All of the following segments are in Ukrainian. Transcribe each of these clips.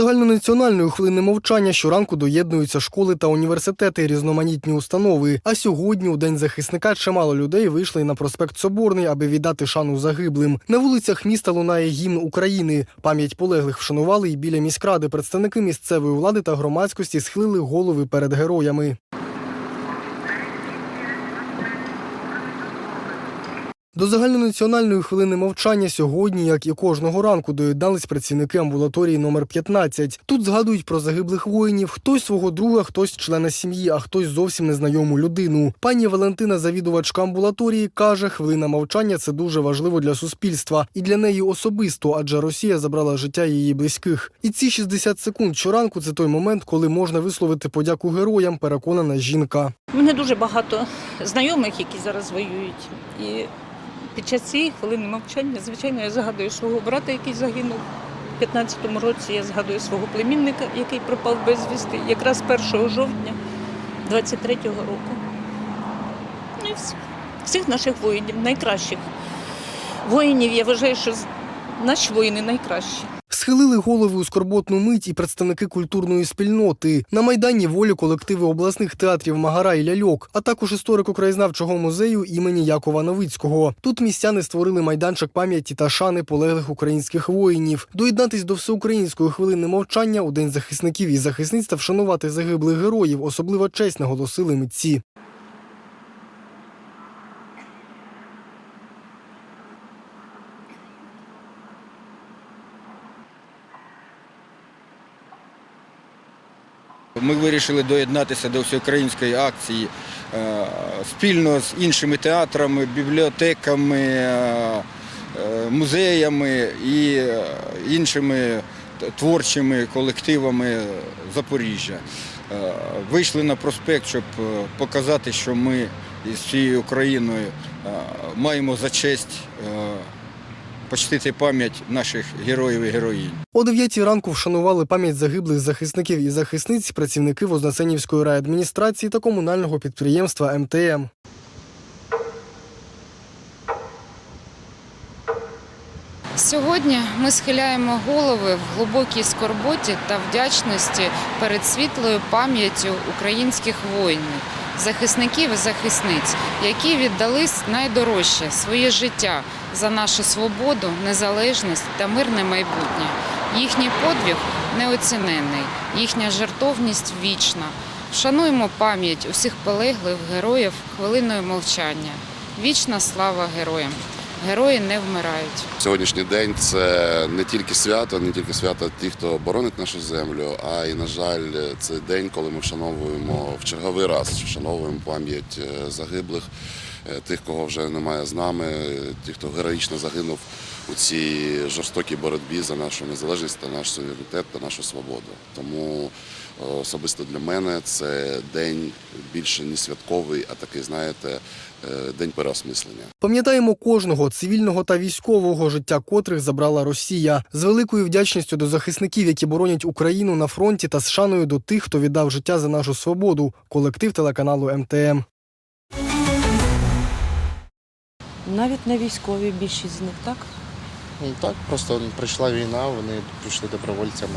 загальнонаціональної хвилини мовчання щоранку доєднуються школи та університети, різноманітні установи. А сьогодні, у день захисника, чимало людей вийшли на проспект Соборний, аби віддати шану загиблим. На вулицях міста лунає гімн України. Пам'ять полеглих вшанували і біля міськради. Представники місцевої влади та громадськості схилили голови перед героями. До загальнонаціональної хвилини мовчання сьогодні, як і кожного ранку, доєднались працівники амбулаторії номер 15. Тут згадують про загиблих воїнів, хтось свого друга, хтось члена сім'ї, а хтось зовсім незнайому людину. Пані Валентина, завідувачка амбулаторії, каже, хвилина мовчання це дуже важливо для суспільства і для неї особисто, адже Росія забрала життя її близьких. І ці 60 секунд щоранку це той момент, коли можна висловити подяку героям, переконана жінка. У мене дуже багато знайомих, які зараз воюють. І під час цієї хвилини мовчання, звичайно, я згадую свого брата, який загинув. У 15-му році я згадую свого племінника, який пропав безвісти, якраз 1 жовтня 23-го року. Ну і всіх наших воїнів, найкращих воїнів. Я вважаю, що наші воїни найкращі. Схилили голови у скорботну мить і представники культурної спільноти. На Майдані волі колективи обласних театрів Магара і Ляльок, а також історико-краєзнавчого музею імені Якова Новицького. Тут містяни створили майданчик пам'яті та шани полеглих українських воїнів. Доєднатись до всеукраїнської хвилини мовчання у день захисників і захисниць та вшанувати загиблих героїв. Особлива честь наголосили митці. Ми вирішили доєднатися до всеукраїнської акції е, спільно з іншими театрами, бібліотеками, е, е, музеями і іншими творчими колективами Запоріжжя. Вийшли на проспект, щоб показати, що ми із всією Україною маємо за честь почтити пам'ять наших героїв і героїнь. О 9 ранку вшанували пам'ять загиблих захисників і захисниць працівники Вознесенівської райадміністрації та комунального підприємства МТМ. Сьогодні ми схиляємо голови в глибокій скорботі та вдячності перед світлою пам'яттю українських воїнів, захисників і захисниць, які віддали найдорожче своє життя за нашу свободу, незалежність та мирне майбутнє. Їхній подвиг неоціненний, їхня жертовність вічна. Вшануємо пам'ять усіх полеглих героїв хвилиною мовчання. Вічна слава героям! Герої не вмирають. Сьогоднішній день це не тільки свято, не тільки свято тих, хто боронить нашу землю, а й, на жаль, це день, коли ми вшановуємо в черговий раз вшановуємо пам'ять е, загиблих, е, тих, кого вже немає з нами, тих, хто героїчно загинув у цій жорстокій боротьбі за нашу незалежність та наш суверенітет та нашу свободу. Тому особисто для мене це день більше не святковий, а такий, знаєте, е, день переосмислення. Пам'ятаємо кожного цивільного та військового життя котрих забрала Росія з великою вдячністю до захисників, які боронять Україну на фронті, та з шаною до тих, хто віддав життя за нашу свободу. Колектив телеканалу МТМ. Навіть не військові більшість з них, так? Ну так, просто прийшла війна, вони прийшли добровольцями.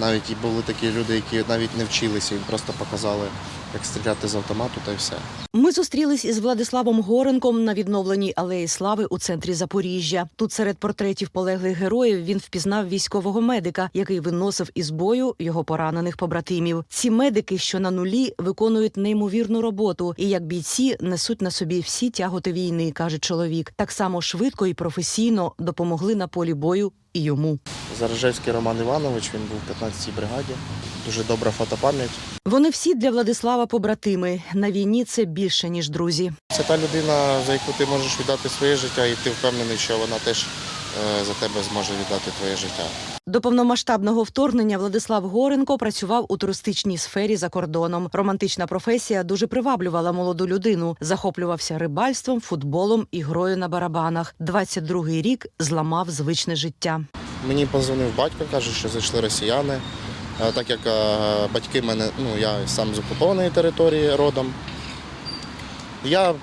Навіть і були такі люди, які навіть не вчилися, їм просто показали, як стріляти з автомату та й все. Ми зустрілись із Владиславом Горенком на відновленій алеї слави у центрі Запоріжжя. Тут серед портретів полеглих героїв він впізнав військового медика, який виносив із бою його поранених побратимів. Ці медики, що на нулі, виконують неймовірну роботу, і як бійці несуть на собі всі тяготи війни, каже чоловік. Так само швидко і професійно допомогли на полі бою і йому. Заражевський Роман Іванович, він був в 15-й бригаді. Дуже добра фотопам'ять. Вони всі для Владислава побратими. На війні це більше ніж друзі. Це та людина, за яку ти можеш віддати своє життя, і ти впевнений, що вона теж е, за тебе зможе віддати твоє життя. До повномасштабного вторгнення Владислав Горенко працював у туристичній сфері за кордоном. Романтична професія дуже приваблювала молоду людину. Захоплювався рибальством, футболом і грою на барабанах. 22-й рік зламав звичне життя. Мені позвонив батько, каже, що зайшли росіяни. Е, Так як е, батьки мене, ну я сам з окупованої території родом. Я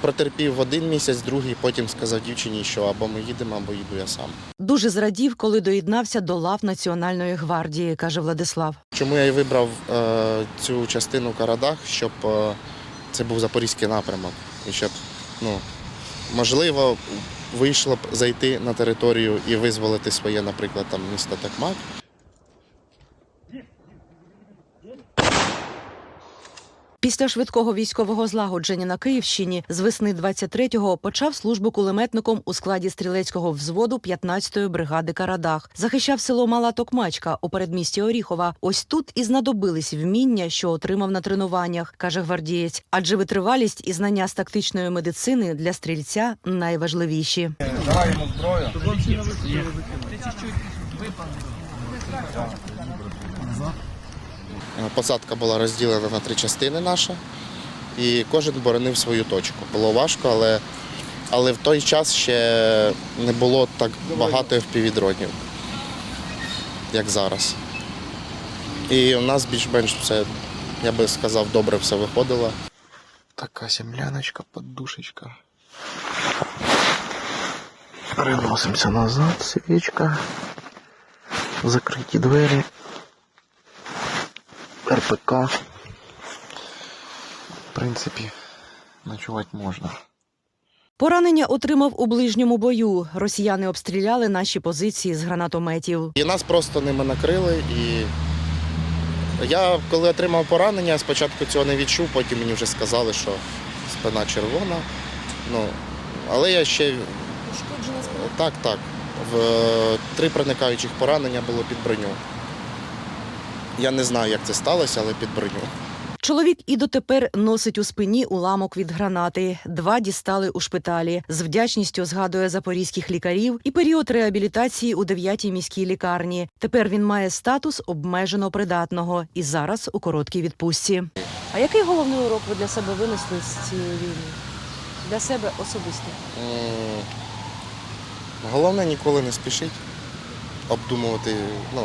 протерпів один місяць, другий, потім сказав дівчині, що або ми їдемо, або їду я сам. Дуже зрадів, коли доєднався до лав Національної гвардії, каже Владислав. Чому я і вибрав е, цю частину Карадах, щоб е, це був запорізький напрямок. І щоб, ну, можливо, вийшло б зайти на територію і визволити своє, наприклад, там місто Такмак. Після швидкого військового злагодження на Київщині з весни 23-го почав службу кулеметником у складі стрілецького взводу 15-ї бригади Карадах. Захищав село Мала Токмачка у передмісті Оріхова. Ось тут і знадобились вміння, що отримав на тренуваннях, каже гвардієць. Адже витривалість і знання з тактичної медицини для стрільця найважливіші. Е, Посадка була розділена на три частини наша, і кожен боронив свою точку. Було важко, але, але в той час ще не було так багато впівдронів, як зараз. І у нас більш-менш все, я би сказав, добре все виходило. Така земляночка, подушечка. Переносимося назад, свічка, закриті двері. РПК. В принципі, ночувати можна. Поранення отримав у ближньому бою. Росіяни обстріляли наші позиції з гранатометів. І нас просто ними накрили. І я, коли отримав поранення, спочатку цього не відчув, потім мені вже сказали, що спина червона. Ну, але я ще. Так, так. В три проникаючих поранення було під броню. Я не знаю, як це сталося, але під броню. Чоловік і дотепер носить у спині уламок від гранати. Два дістали у шпиталі. З вдячністю згадує запорізьких лікарів і період реабілітації у 9-й міській лікарні. Тепер він має статус обмежено придатного і зараз у короткій відпустці. А який головний урок ви для себе винесли з цієї війни? Для себе особисто. М, Головне ніколи не спішить обдумувати, ну,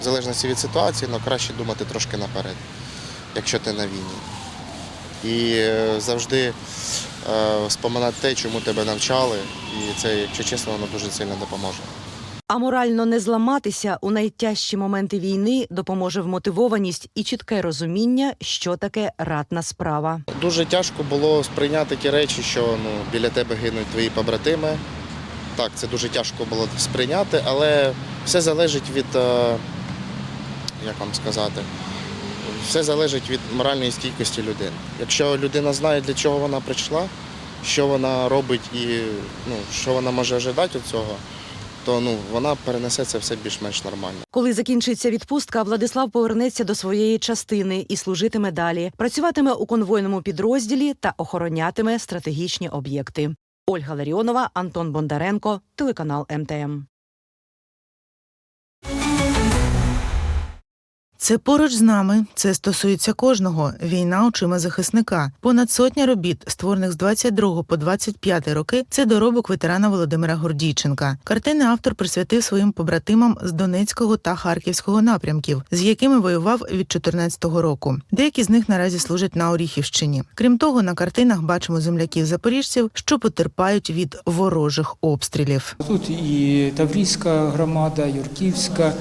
в залежності від ситуації, але краще думати трошки наперед, якщо ти на війні. І е, завжди е, споминати те, чому тебе навчали, і це, якщо чесно, воно дуже сильно допоможе. А морально не зламатися у найтяжчі моменти війни допоможе вмотивованість і чітке розуміння, що таке ратна справа. Дуже тяжко було сприйняти ті речі, що ну, біля тебе гинуть твої побратими. Так, це дуже тяжко було сприйняти, але все залежить від, е, як вам сказати, все залежить від моральної стійкості людини. Якщо людина знає, для чого вона прийшла, що вона робить і ну, що вона може ожидати від цього, то ну, вона перенесе це все більш-менш нормально. Коли закінчиться відпустка, Владислав повернеться до своєї частини і служитиме далі. Працюватиме у конвойному підрозділі та охоронятиме стратегічні об'єкти. Ольга Ларіонова, Антон Бондаренко, телеканал МТМ. Це поруч з нами. Це стосується кожного. Війна очима захисника. Понад сотня робіт, створених з 22 по 25 роки. Це доробок ветерана Володимира Гордійченка. Картини автор присвятив своїм побратимам з Донецького та Харківського напрямків, з якими воював від 2014 року. Деякі з них наразі служать на Оріхівщині. Крім того, на картинах бачимо земляків запоріжців, що потерпають від ворожих обстрілів. Тут і Таврійська громада, Юрківська,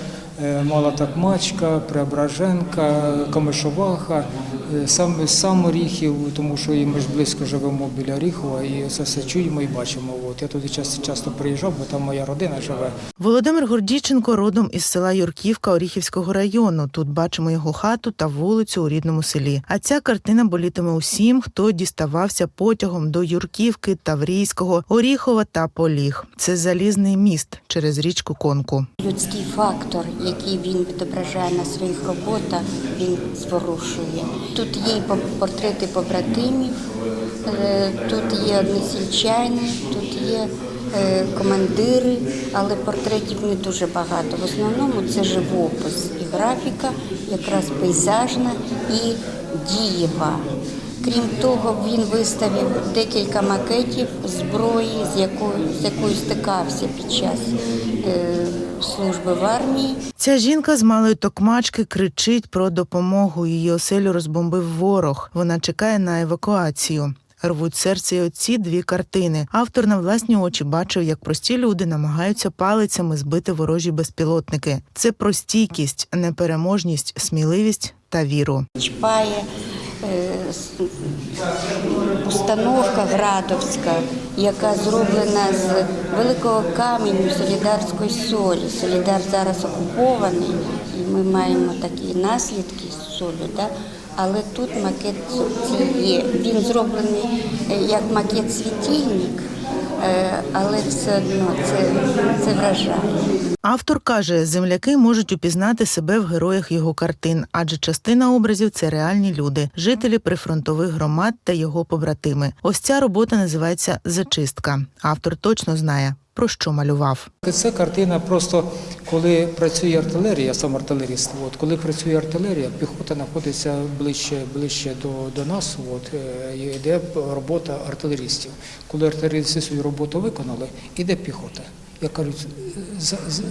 е, Мала Такмачка, Преображенка, Камишоваха, сам, сам Оріхів, тому що і ми ж близько живемо біля Оріхова, і це все чуємо і бачимо. От. Я туди часто, часто приїжджав, бо там моя родина живе. Володимир Гордійченко родом із села Юрківка Оріхівського району. Тут бачимо його хату та вулицю у рідному селі. А ця картина болітиме усім, хто діставався потягом до Юрківки, Таврійського, Оріхова та Поліг. Це залізний міст через річку Конку. Людський фактор, який він відображає на своїх роботах, він зворушує. Тут є і портрети побратимів, е, тут є односельчани, тут є е, командири, але портретів не дуже багато. В основному це живопис і графіка, якраз пейзажна і дієва. Крім того, він виставив декілька макетів зброї, з якою, з якою стикався під час е, служби в армії. Ця жінка з малої токмачки кричить про допомогу. Її оселю розбомбив ворог. Вона чекає на евакуацію. Рвуть серце й оці дві картини. Автор на власні очі бачив, як прості люди намагаються палицями збити ворожі безпілотники. Це про стійкість, непереможність, сміливість та віру. Чпає установка Градовська, яка зроблена з великого каменю солідарської солі. Солідар зараз окупований, і ми маємо такі наслідки з солі. Да? Але тут макет є. Він зроблений е, як макет світильник, е, але все одно це, це вражає. Автор каже, земляки можуть упізнати себе в героях його картин, адже частина образів це реальні люди, жителі прифронтових громад та його побратими. Ось ця робота називається Зачистка. Автор точно знає, про що малював. Це картина просто коли працює артилерія, сам артилеріст. От коли працює артилерія, піхота знаходиться ближче, ближче до, до нас. От е, і йде робота артилерістів. Коли артилерісти свою роботу виконали, іде піхота. Як кажуть,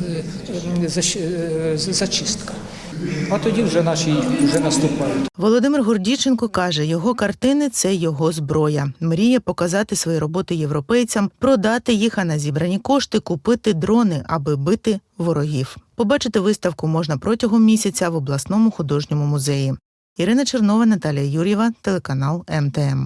е, е, зачистка. А тоді вже наші вже наступають. Володимир Гордіченко каже, його картини це його зброя. Мріє показати свої роботи європейцям, продати їх, а на зібрані кошти купити дрони, аби бити ворогів. Побачити виставку можна протягом місяця в обласному художньому музеї. Ірина Чернова, Наталія Юр'єва, телеканал МТМ.